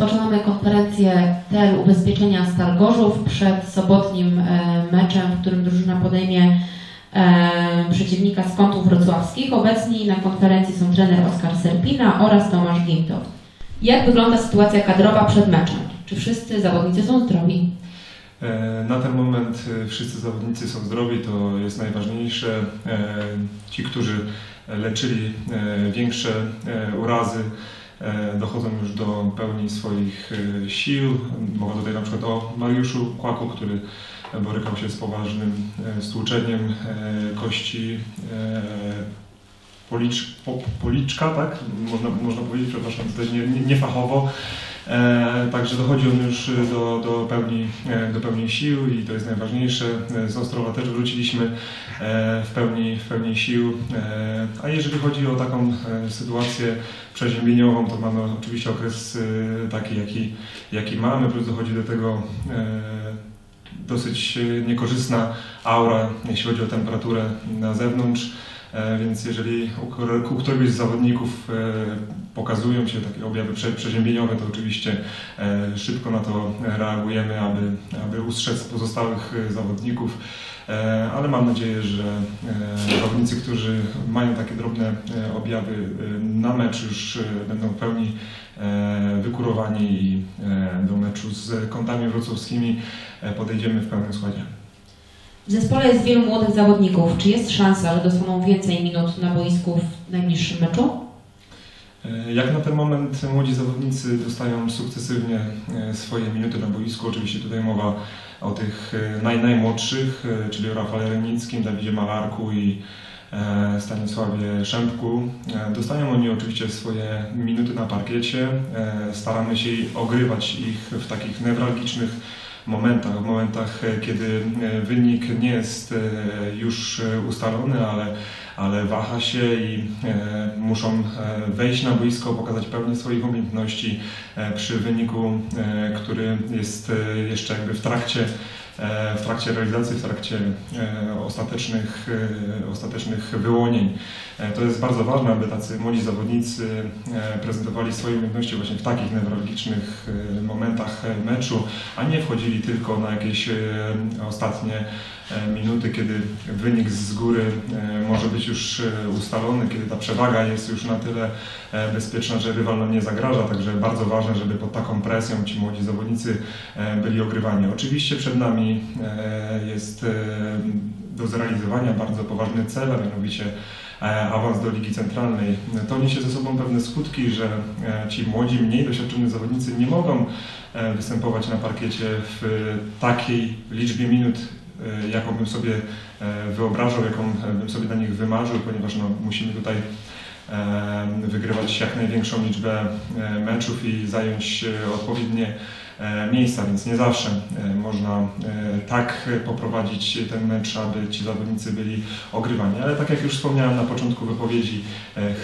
Rozpoczynamy konferencję TEL Ubezpieczenia Stal Gorzów przed sobotnim e, meczem, w którym drużyna podejmie e, przeciwnika z kątów wrocławskich. Obecni na konferencji są trener Oskar Serpina oraz Tomasz Ginto. Jak wygląda sytuacja kadrowa przed meczem? Czy wszyscy zawodnicy są zdrowi? E, Na ten moment wszyscy zawodnicy są zdrowi, to jest najważniejsze. Ci, którzy leczyli większe urazy, dochodzą już do pełni swoich e, sił. Mowa tutaj na przykład o Mariuszu Kłaku, który borykał się z poważnym e, stłuczeniem e, kości e, policz, po, policzka, tak? Można, można powiedzieć, przepraszam, tutaj nie, nie, nie fachowo. E, także dochodzi on już do, do, pełni, e, do pełni sił i to jest najważniejsze. E, Z Ostrowa też wróciliśmy e, w pełni, w pełni sił. E, a jeżeli chodzi o taką sytuację przeziębieniową, to mamy oczywiście okres taki, jaki, jaki mamy, plus dochodzi do tego e, dosyć niekorzystna aura, jeśli chodzi o temperaturę na zewnątrz. E, Więc jeżeli u, które- u któregoś z zawodników e, pokazują się takie objawy prze, przeziębieniowe, to oczywiście e, szybko na to reagujemy, aby, aby ustrzec pozostałych zawodników. Ale mam nadzieję, że zawodnicy, którzy mają takie drobne objawy na mecz już będą w pełni wykurowani i do meczu z kątami wrocławskimi podejdziemy w pełnym składzie. W zespole jest wielu młodych zawodników. Czy jest szansa, że dostaną więcej minut na boisku w najbliższym meczu? E, Jak na ten moment młodzi zawodnicy dostają sukcesywnie e, swoje minuty na boisku, oczywiście tutaj mowa o tych e, naj, najmłodszych, czyli o Rafale Renickim, Dawidzie Malarku i Stanisławie Szępku. Dostają oni oczywiście swoje minuty na parkiecie. Staramy się ogrywać ich w takich newralgicznych momentach, w momentach, e, kiedy e, wynik nie jest e, już ustalony, ale ale waha się i muszą wejść na boisko, pokazać pełnię swoich umiejętności przy wyniku, który jest jeszcze jakby w trakcie, w trakcie realizacji, w trakcie e, ostatecznych, e, ostatecznych wyłonień. E, to jest bardzo ważne, aby tacy młodzi zawodnicy e, prezentowali swoje umiejętności właśnie w takich newralgicznych e, momentach e, meczu, a nie wchodzili tylko na jakieś e, ostatnie e, minuty, kiedy wynik z góry e, może być już e, ustalony, kiedy ta przewaga jest już na tyle e, bezpieczna, że rywal nam nie zagraża. Także bardzo ważne, żeby pod taką presją ci młodzi zawodnicy e, byli ogrywani. Oczywiście przed nami e, jest e, do zrealizowania bardzo poważny cel, a mianowicie e, awans do Ligi Centralnej. To niesie ze sobą pewne skutki, że ci młodzi, mniej doświadczeni zawodnicy nie mogą występować na parkiecie w takiej liczbie minut, jaką bym sobie wyobrażał, jaką bym sobie dla nich wymarzył, ponieważ no, musimy tutaj wygrywać jak największą liczbę meczów i zająć e, odpowiednie e, miejsca, więc nie zawsze e, można tak poprowadzić ten mecz, aby ci zawodnicy byli ogrywani. Ale tak jak już wspomniałem na początku wypowiedzi,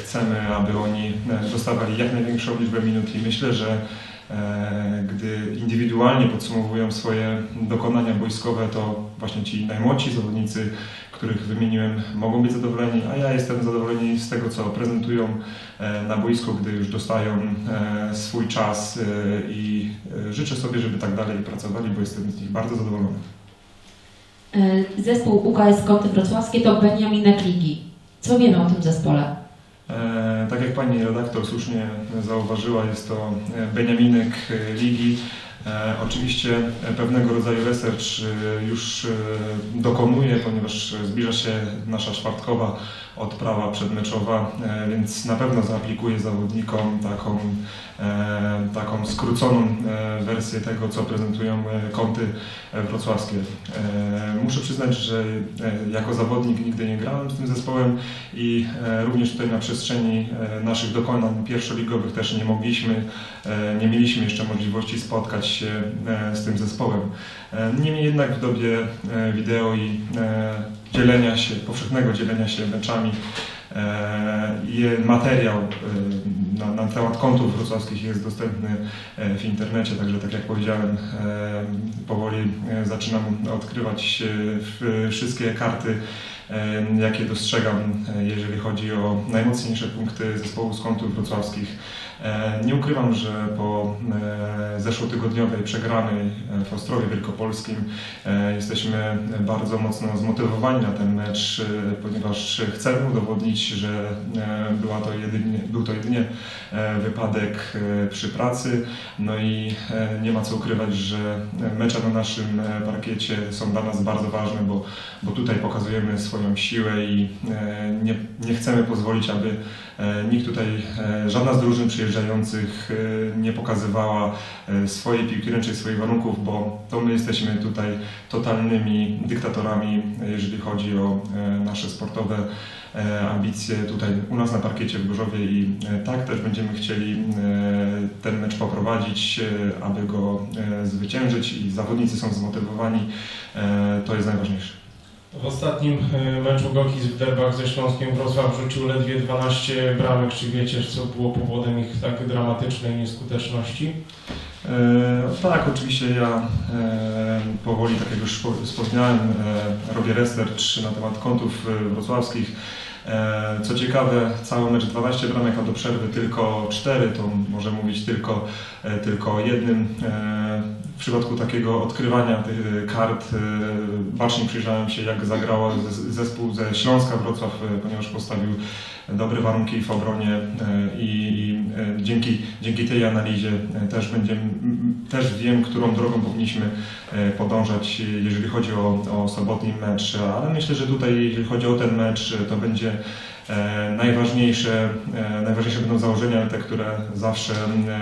chcemy, aby oni dostawali jak największą liczbę minut i myślę, że gdy indywidualnie podsumowują swoje dokonania boiskowe, to właśnie ci najmłodsi zawodnicy, których wymieniłem, mogą być zadowoleni, a ja jestem zadowoleni z tego, co prezentują e, na boisku, gdy już dostają e, swój czas e, i życzę sobie, żeby tak dalej pracowali, bo jestem z nich bardzo zadowolony. Zespół UKS Kąty Wrocławskie to Beniaminek Ligi. Co wiemy o tym zespole? Tak jak pani redaktor słusznie zauważyła, jest to Beniaminek Ligi. E, Oczywiście pewnego rodzaju research e, już e, dokonuje, ponieważ zbliża się nasza czwartkowa odprawa przedmeczowa, e, więc na pewno zaaplikuję zawodnikom taką, e, taką skróconą e, wersję tego, co prezentują kąty wrocławskie. Muszę przyznać, że jako zawodnik nigdy nie grałem z tym zespołem i również tutaj na przestrzeni naszych dokonań pierwszoligowych też nie mogliśmy, nie mieliśmy jeszcze możliwości spotkać się z tym zespołem. Niemniej jednak w dobie wideo i dzielenia się, powszechnego dzielenia się meczami e, i materiał e, na, na temat kątów wrocławskich jest dostępny e, w internecie, także tak jak powiedziałem, powoli zaczynam odkrywać wszystkie karty jakie dostrzegam, jeżeli chodzi o najmocniejsze punkty zespołu z kątów wrocławskich. E, Nie ukrywam, że po e, zeszłotygodniowej przegranej e, w Ostrowie Wielkopolskim jesteśmy bardzo mocno zmotywowani na ten mecz, ponieważ chcemy udowodnić, że była to jedynie, był to jedynie wypadek przy pracy. No i nie ma co ukrywać, że mecze na naszym parkiecie są dla nas bardzo ważne, bo, bo tutaj pokazujemy swoją siłę i nie, nie chcemy pozwolić, aby nikt tutaj, e, żadna z drużyn przyjeżdżających e, nie pokazywała e, swojej piłki ręcznej, swoich warunków, bo to my jesteśmy tutaj totalnymi dyktatorami, e, jeżeli chodzi o e, nasze sportowe e, ambicje tutaj u nas na parkiecie w Gorzowie i e, tak też będziemy chcieli e, ten mecz poprowadzić, e, aby go e, zwyciężyć i zawodnicy są zmotywowani. E, To jest najważniejsze. W ostatnim e, meczu Gorki w derbach ze Śląskiem Wrocław rzucił ledwie 12 bramek. Czy wiecie, co było powodem ich tak dramatycznej nieskuteczności? E, tak, oczywiście ja e, powoli, tak jak już po- wspomniałem, e, robię research na temat kątów e, wrocławskich. E, co ciekawe, cały mecz 12 bramek, a do przerwy tylko 4, to może mówić tylko, e, tylko o jednym. E, w przypadku takiego odkrywania tych kart e, bacznie przyjrzałem się, jak zagrał zes- zespół ze Śląska Wrocław, e, ponieważ postawił dobre warunki w obronie i, i dzięki, dzięki tej analizie też będziemy, też wiem, którą drogą powinniśmy podążać, jeżeli chodzi o, o sobotni mecz, ale myślę, że tutaj, jeżeli chodzi o ten mecz, to będzie najważniejsze, e, najważniejsze będą założenia, te, które zawsze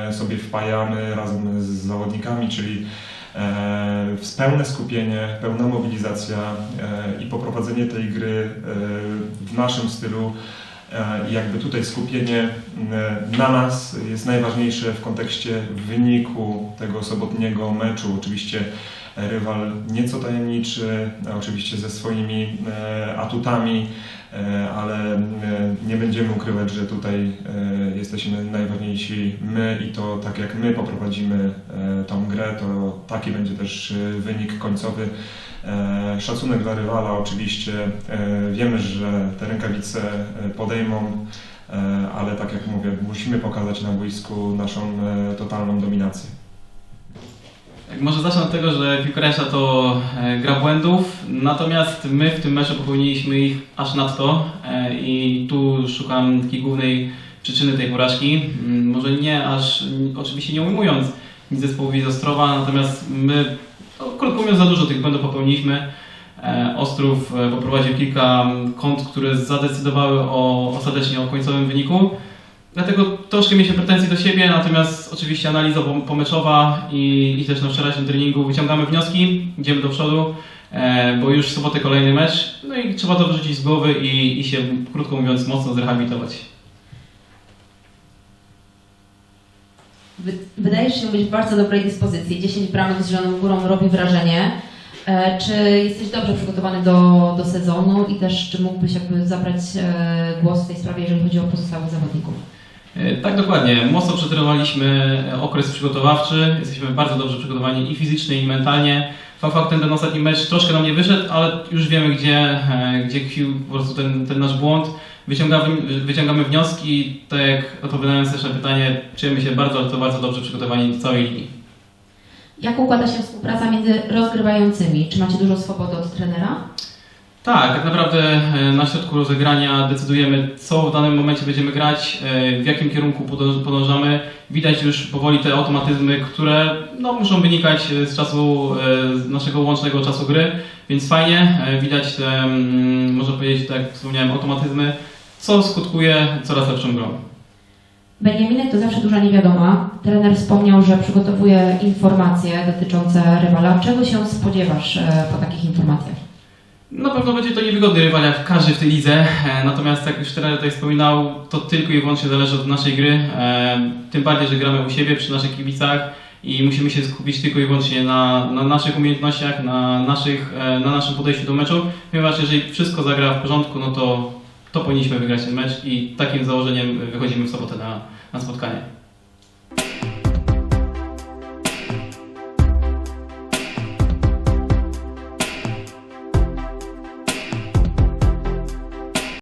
e, sobie wpajamy razem z zawodnikami, czyli e, pełne skupienie, pełna mobilizacja e, i poprowadzenie tej gry e, w naszym stylu. E, I jakby tutaj skupienie e, na nas jest najważniejsze w kontekście wyniku tego sobotniego meczu. Oczywiście e, rywal nieco tajemniczy, e, oczywiście ze swoimi e, atutami, e, ale e, nie będziemy ukrywać, że tutaj e, jesteśmy najważniejsi my i to tak jak my poprowadzimy e, tą grę, to taki będzie też e, wynik końcowy. E, Szacunek dla rywala oczywiście. E, Wiemy, że te rękawice e, podejmą, ale tak jak mówię, musimy pokazać na boisku naszą totalną dominację. Tak, Może zacznę od tego, że piłka ręczna to gra błędów, natomiast my w tym meczu popełniliśmy ich aż nadto i tu szukam takiej głównej przyczyny tej porażki. Mm, Może nie aż, oczywiście nie ujmując nic zespołowi z Ostrowa, natomiast my, krótko mówiąc, za dużo tych błędów popełniliśmy. E, Ostrów e, poprowadził kilka kont, które zadecydowały o, ostatecznie o końcowym wyniku. Dlatego troszkę mieliśmy pretensje do siebie, natomiast oczywiście analiza pom- pomeczowa i, i też na wczorajszym treningu wyciągamy wnioski, idziemy do przodu, e, bo już w sobotę kolejny mecz, no i trzeba to wyrzucić z głowy i, i się, krótko mówiąc, mocno zrehabilitować. Wydajesz się być w bardzo dobrej dyspozycji. 10 bramek z zieloną górą robi wrażenie. E, Czy jesteś dobrze przygotowany do, do sezonu i też czy mógłbyś jakby zabrać e, głos w tej sprawie, jeżeli chodzi o pozostałych zawodników? E, Tak, dokładnie. Mocno przetrenowaliśmy okres przygotowawczy. Jesteśmy bardzo dobrze przygotowani i fizycznie, i mentalnie. Fakt faktem ten ostatni mecz troszkę nam nie wyszedł, ale już wiemy, gdzie, e, gdzie tkwił po prostu ten, ten nasz błąd. Wyciągamy, wyciągamy wnioski, tak jak odpowiadając też na pytanie, czujemy się bardzo, ale to bardzo dobrze przygotowani do całej linii. Jak układa się współpraca między rozgrywającymi? Czy macie dużo swobody od trenera? Tak, tak naprawdę e, na środku rozegrania decydujemy, co w danym momencie będziemy grać, e, w jakim kierunku podąż- podążamy. Widać już powoli te automatyzmy, które no, muszą wynikać e, z czasu, z naszego łącznego czasu gry, więc fajnie, widać te, można powiedzieć, tak jak wspomniałem, automatyzmy, co skutkuje coraz lepszą grą. Beniaminek to zawsze duża niewiadoma. Trener wspomniał, że przygotowuje informacje dotyczące rywala. Czego się spodziewasz po takich informacjach? Na pewno będzie to niewygodny rywal jak każdy w tej lidze, e, natomiast jak już trener tutaj wspominał, to tylko i wyłącznie zależy od naszej gry, e, tym bardziej, że gramy u siebie przy naszych kibicach i musimy się skupić tylko i wyłącznie na, na naszych umiejętnościach, na, naszych, e, na naszym podejściu do meczu, ponieważ jeżeli wszystko zagra w porządku, no to, to powinniśmy wygrać ten mecz i takim założeniem wychodzimy w sobotę na, na spotkanie.